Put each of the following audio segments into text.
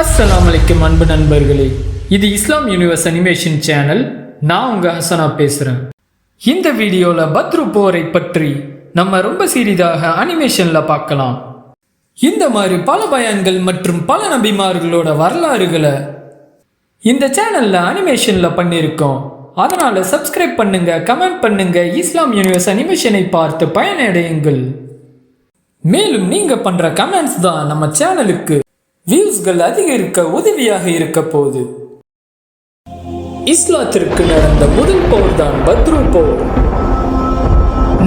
அஸ்லாம் அலைக்கும் அன்பு நண்பர்களே இது இஸ்லாம் யூனிவர்ஸ் அனிமேஷன் சேனல். நான் உங்க ஹசனா பேசுறேன். இந்த வீடியோல பத்ரு போரை பற்றி நம்ம ரொம்ப சிறிதாக அனிமேஷன்ல பார்க்கலாம். இந்த மாதிரி பல பயான்கள் மற்றும் பல நபிமார்களோட வரலாறுகளை இந்த சேனல்ல அனிமேஷன்ல பண்ணியிருக்கோம். அதனால சப்ஸ்கிரைப் பண்ணுங்க கமெண்ட் பண்ணுங்க இஸ்லாம் யூனிவர்ஸ் அனிமேஷனை பார்த்து பயனடையுங்கள். மேலும் நீங்க பண்ற கமெண்ட்ஸ் தான் நம்ம சேனலுக்கு. வியூஸ்கள் அதிகரிக்க உதவியாக இருக்க போகுது. இஸ்லாத்திற்கு நடந்த முதல் போர் தான் பத்ரு போர்.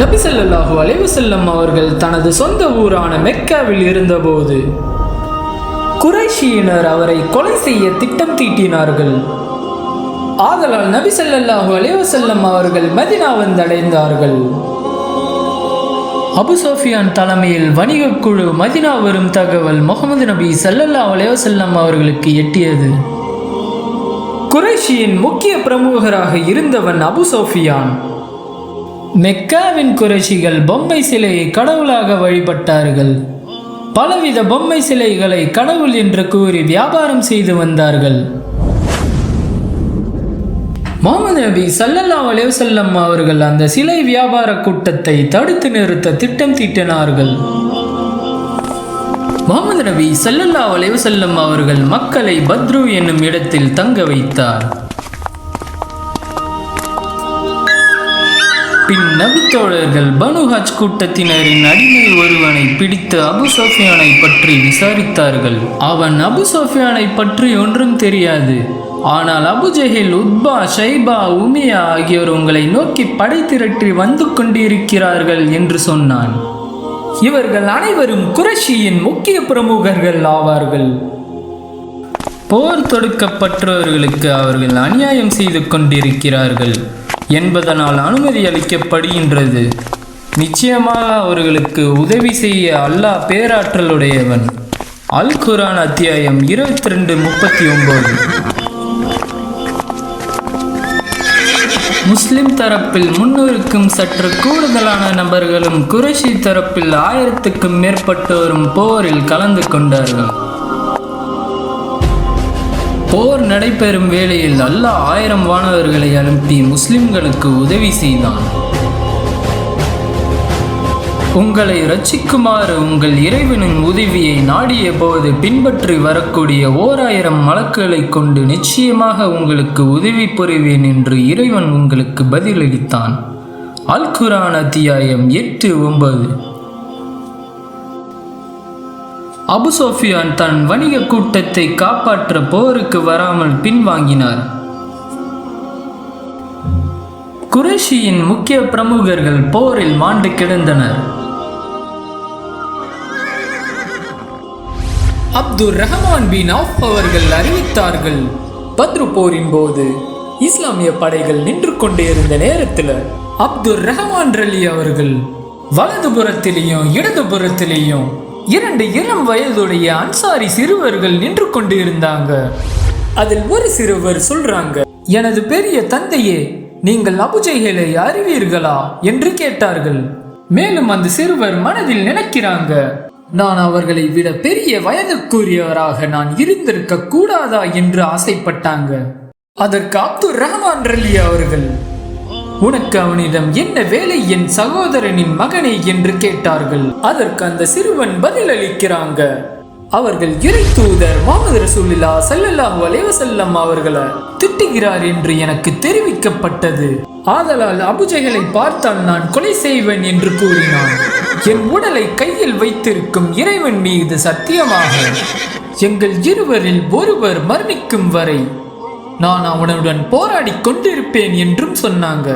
நபிசல்லாஹு அலைவசல்லம் அவர்கள் தனது சொந்த ஊரான மெக்காவில் இருந்தபோது குறைஷியினர் அவரை கொலை செய்ய திட்டம் தீட்டினார்கள். ஆதலால் நபிசல்லாஹு அலைவசல்லம் அவர்கள் மதினா வந்தடைந்தார்கள் அபு சோஃபியான் தலைமையில் வணிகக் குழு மதினா வரும் தகவல் முகமது நபி சல்லல்லா அலைஹி செல்லம் அவர்களுக்கு எட்டியது. குறைஷியின் முக்கிய பிரமுகராக இருந்தவன் அபு சோஃபியான். மெக்காவின் குறைஷிகள் பொம்மை சிலையை கடவுளாக வழிபட்டார்கள். பலவித பொம்மை சிலைகளை கடவுள் என்று கூறி வியாபாரம் செய்து வந்தார்கள். நபி சல்லல்லா அலேவசல்லம் அவர்கள் அந்த சிலை வியாபார கூட்டத்தை தடுத்து நிறுத்த திட்டம் தீட்டினார்கள். முகமது நபி சல்லல்லா அலைவசல்லம் அவர்கள் மக்களை பத்ரு என்னும் இடத்தில் தங்க வைத்தார். பின் நபித்தோழர்கள் பனு ஹஜ் கூட்டத்தினரின் அடிமை ஒருவனை பிடித்து அபு சோஃபியானை பற்றி விசாரித்தார்கள். அவன் அபு சோஃபியானை பற்றி ஒன்றும் தெரியாது. ஆனால் அபுஜெஹில் உத்பா ஷைபா உமியா ஆகியோர் உங்களை நோக்கி படை திரட்டி வந்து கொண்டிருக்கிறார்கள் என்று சொன்னான். இவர்கள் அனைவரும் குரஷியின் முக்கிய பிரமுகர்கள் ஆவார்கள். போர் தொடுக்கப்பட்டவர்களுக்கு அவர்கள் அநியாயம் செய்து கொண்டிருக்கிறார்கள் என்பதனால் அனுமதி அளிக்கப்படுகின்றது. நிச்சயமாக அவர்களுக்கு உதவி செய்ய அல்லாஹ் பேராற்றலுடையவன். அல் குரான் அத்தியாயம் இருபத்தி ரெண்டு முப்பத்தி ஒன்பது. முஸ்லிம் தரப்பில் முன்னூறுக்கும் சற்று கூடுதலான நபர்களும் குறைஷி தரப்பில் ஆயிரத்துக்கும் மேற்பட்டோரும் போரில் கலந்து கொண்டார்கள். போர் நடைபெறும் வேளையில் அல்லாஹ் ஆயிரம் வானவர்களை அனுப்பி முஸ்லிம்களுக்கு உதவி செய்தான். உங்களை ரட்சிக்குமாறு உங்கள் இறைவனின் உதவியை நாடிய போது பின்பற்றி வரக்கூடிய ஓர் ஆயிரம் மலக்குகளை கொண்டு நிச்சயமாக உங்களுக்கு உதவி புரிவேன் என்று இறைவன் உங்களுக்கு பதிலளித்தான். அல் குரான் அத்தியாயம் எட்டு ஒன்பது. அபு சோஃபியான் தன் வணிக கூட்டத்தை காப்பாற்ற போருக்கு வராமல் பின்வாங்கினார். குரேஷியின் முக்கிய பிரமுகர்கள் போரில் மாண்டு கிடந்தனர். அப்துல் ரஹமான் பின் ஆஃப் அவர்கள் அறிவித்தார்கள் பத்ரு போரின் போது இஸ்லாமிய படைகள் நின்று கொண்டே இருந்த நேரத்தில் அப்துல் ரஹமான் ரலி அவர்கள் வலதுபுறத்திலேயும் இடதுபுறத்திலேயும் இரண்டு இளம் வயதுடைய அன்சாரி சிறுவர்கள் நின்று கொண்டு இருந்தாங்க. அதில் ஒரு சிறுவர் சொல்றாங்க எனது பெரிய தந்தையே நீங்கள் அபுஜைகளை அறிவீர்களா? என்று கேட்டார்கள். மேலும் அந்த சிறுவர் மனதில் நினைக்கிறாங்க நான் அவர்களை விட பெரிய வயதுக்குரியவராக நான் இருந்திருக்க கூடாதா? என்று ஆசைப்பட்டாங்க. அதற்கு அப்துல் ரஹ்மான் ரலி அவர்கள் உனக்கு அவனிடம் என்ன வேலை என் சகோதரனின் மகனே? என்று கேட்டார்கள். அதற்கு அந்த சிறுவன் பதில் அளிக்கிறாங்க அவர்கள் இறை தூதர் முகமது ரசூலில்லா சல்லல்லாஹு அலைவசல்லம் அவர்களை திட்டுகிறார் என்று எனக்கு தெரிவிக்கப்பட்டது. ஆதலால் அபுஜைகளை பார்த்தால் நான் கொலை செய்வேன் என்று கூறினான். என் உடலை கையில் வைத்திருக்கும் இறைவன் மீது சத்தியமாக. எங்கள் இருவரில் ஒருவர் மரணிக்கும் வரை நான் அவனுடன் போராடி கொண்டிருப்பேன் என்றும் சொன்னாங்க.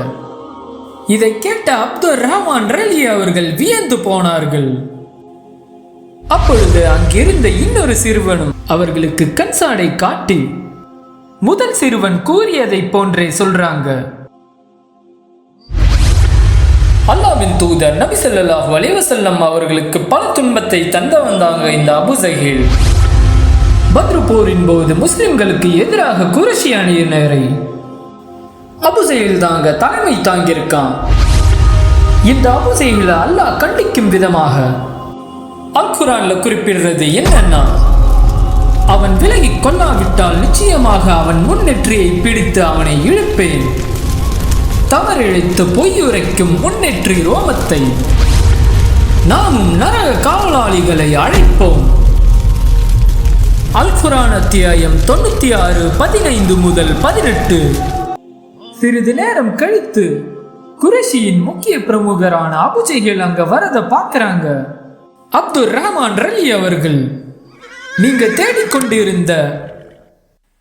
இதை கேட்ட அப்துல் ரஹ்மான் ரலி அவர்கள் வியந்து போனார்கள். அப்பொழுது அங்கிருந்த இன்னொரு சிறுவனும் அவர்களுக்கு கண்சாடை காட்டி முதல் சிறுவன் கூறியதை போன்றே சொல்றாங்க. அல்லாவின் தூதர் நபி ஸல்லல்லாஹு வலிவசல்லம் அவர்களுக்கு பல துன்பத்தை தந்த வந்தாங்க இந்த அபு பத்ரு போரின் போது முஸ்லிம்களுக்கு எதிராக குரஷி அணியினரை அபுசெயில் தாங்க தலைமை தாங்கியிருக்கான். இந்த அபுசெயில அல்லாஹ் கண்டிக்கும் விதமாக அல் குரான்ல குறிப்பிடுறது என்னன்னா அவன் விலகிக் கொள்ளாவிட்டால் நிச்சயமாக அவன் முன்னெற்றியை பிடித்து அவனை இழுப்பேன். தவறிழைத்து பொய்யுரைக்கும் முன்னெற்றி ரோமத்தை நாமும் நரக காவலாளிகளை அழைப்போம். அல்குரான் அத்தியாயம் தொண்ணூத்தி ஆறு பதினைந்து முதல் பதினெட்டு. சிறிது நேரம் கழித்து குரேஷியின் முக்கிய பிரமுகரான அபுஜைகள் அங்க வரத பார்க்கறாங்க. அப்துல் ரஹ்மான் ரலி அவர்கள். நீங்க தேடிக்கொண்டிருந்த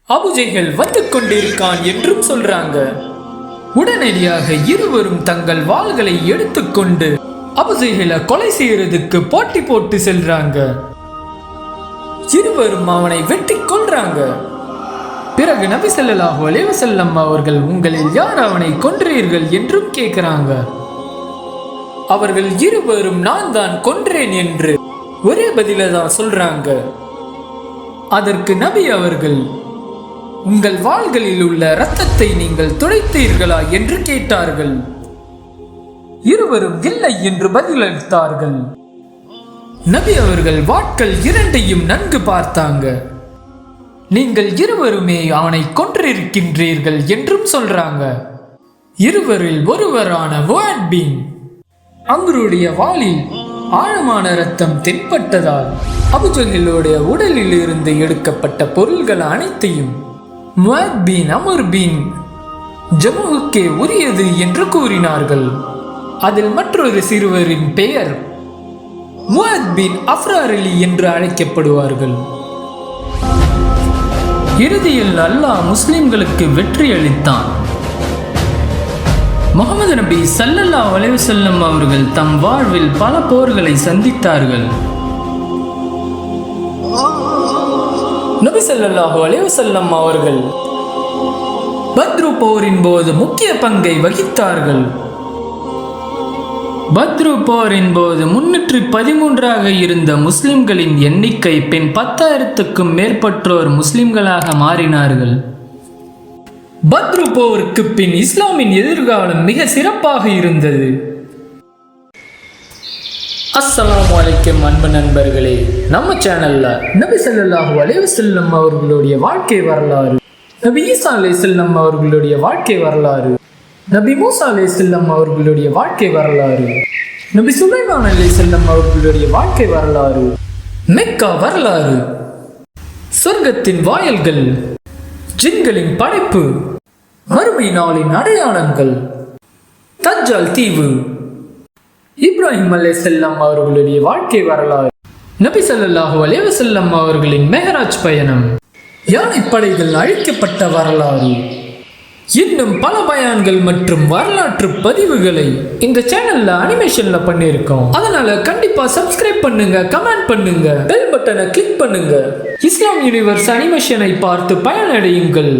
அபுஜைகள் வந்து கொண்டிருக்கான் என்றும் சொல்றாங்க. உடனடியாக இருவரும் தங்கள் வாள்களை எடுத்துக்கொண்டு அபுஜைகளை கொலை செய்யறதுக்கு போட்டி போட்டு செல்றாங்க. இருவரும் அவனை வெட்டி கொள்றாங்க பிறகு நபி ஸல்லல்லாஹு அலைவசல்லம் அவர்கள் உங்களில் யார் அவனை கொன்றீர்கள்? என்றும் கேட்கிறாங்க அவர்கள் இருவரும் நான் தான் கொன்றேன் என்று ஒரே பதில தான் சொல்றாங்க. அதற்கு நபி அவர்கள் உங்கள் வாள்களில் உள்ள இரத்தத்தை நீங்கள் துடைத்தீர்களா? என்று கேட்டார்கள். இருவரும் இல்லை என்று பதிலளித்தார்கள். நபி அவர்கள் வாட்கள் இரண்டையும் நன்கு பார்த்தாங்க. நீங்கள் இருவருமே அவனை கொன்றிருக்கின்றீர்கள் என்றும் சொல்றாங்க. இருவரில் ஒருவரான வாட்பீன் அவருடைய வாளில் ஆழமான ரத்தம் தென்பட்டதால் அபுஜஹிலுடைய உடலில் இருந்து எடுக்கப்பட்ட பொருள்கள் அனைத்தையும் முவாத்பீன் அமர்பீன் ஜமுவுக்கே உரியது என்று கூறினார்கள். அதில் மற்றொரு சிறுவரின் பெயர் முவாத் பின் அஃப்ரார் அலி என்று அழைக்கப்படுவார்கள். இறுதியில் அல்லாஹ் முஸ்லிம்களுக்கு வெற்றி அளித்தான் முகமது நபி சல்லல்லா வளைவு வஸல்லம் அவர்கள் தம் வாழ்வில் பல போர்களை சந்தித்தார்கள். நபி ஸல்லல்லாஹு வளைவு வஸல்லம் அவர்கள் பத்ரு போரின் போது முக்கிய பங்கை வகித்தார்கள். பத்ரு போரின் போது முன்னூற்றி பதிமூன்றாக இருந்த முஸ்லிம்களின் எண்ணிக்கை பின் பத்தாயிரத்துக்கும் மேற்பட்டோர் முஸ்லிம்களாக மாறினார்கள். பத்ரு போருக்கு பின் இஸ்லாமின் எதிர்காலம் மிக சிறப்பாக இருந்தது. அஸ்லாம் வலைக்கம் அன்பு நண்பர்களே நம்ம சேனல்ல நபி சல்லாஹூ அலைஹி வஸல்லம் அவர்களுடைய வாழ்க்கை வரலாறு நபி ஈசா அலைஹிஸ்ஸலாம் அவர்களுடைய வாழ்க்கை வரலாறு நபி மூசா அலைஹிஸ்ஸலாம் அவர்களுடைய வாழ்க்கை வரலாறு நபி சுலைமான் அலைஹிஸ்ஸலாம் அவர்களுடைய வாழ்க்கை வரலாறு மெக்கா வரலாறு சொர்க்கத்தின் வாயல்கள் ஜின்களின் படைப்பு மறுமை நாளின் அடையாளங்கள். தஜ்ஜால் தீவு. இப்ராஹிம் அலைஹிஸ்ஸலாம் அவர்களுடைய வாழ்க்கை வரலாறு. நபி ஸல்லல்லாஹு அலைஹி அவர்களின் மெஹராஜ் பயணம். யானைப்படைகள் அழிக்கப்பட்ட வரலாறு. இன்னும் பல பயான்கள் மற்றும் வரலாற்று பதிவுகளை இந்த சேனல்ல அனிமேஷன்ல பண்ணியிருக்கோம். அதனால கண்டிப்பா சப்ஸ்கிரைப் பண்ணுங்க கமெண்ட் பண்ணுங்க பெல் பட்டனை கிளிக் பண்ணுங்க. இஸ்லாம் யூனிவர்ஸ் அனிமேஷனை பார்த்து பயனடையுங்கள்.